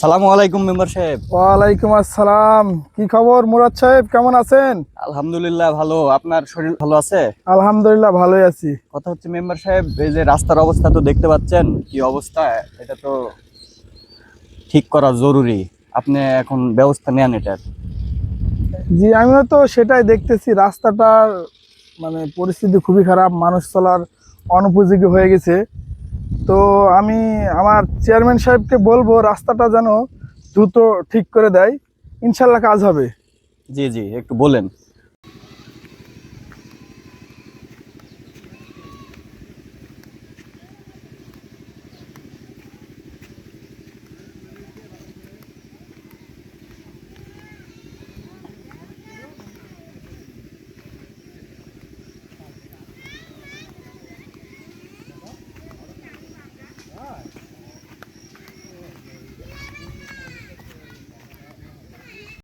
সালামু আলাইকুম মেম্বার সাহেব। ওয়ালাইকুম আসসালাম। কি খবর মুরাদ সাহেব? কেমন আছেন? আলহামদুলিল্লাহ ভালো। আপনার শরীর ভালো আছে? আলহামদুলিল্লাহ ভালোই আছি। কথা হচ্ছে মেম্বার সাহেব এই যে রাস্তার অবস্থা তো দেখতে পাচ্ছেন কি অবস্থা? এটা তো ঠিক করা জরুরি। আপনি এখন ব্যবস্থা নেন এটার। জি আমিও তো সেটাই দেখতেছি। রাস্তাটার মানে পরিস্থিতি খুবই খারাপ মানুষ চলার অনুপযোগী হয়ে গেছে। তো আমি আমার চেয়ারম্যান সাহেবকে বলব রাস্তাটা যেন দ্রুত ঠিক করে দেয়। ইনশাল্লাহ কাজ হবে। জি জি, একটু বলেন।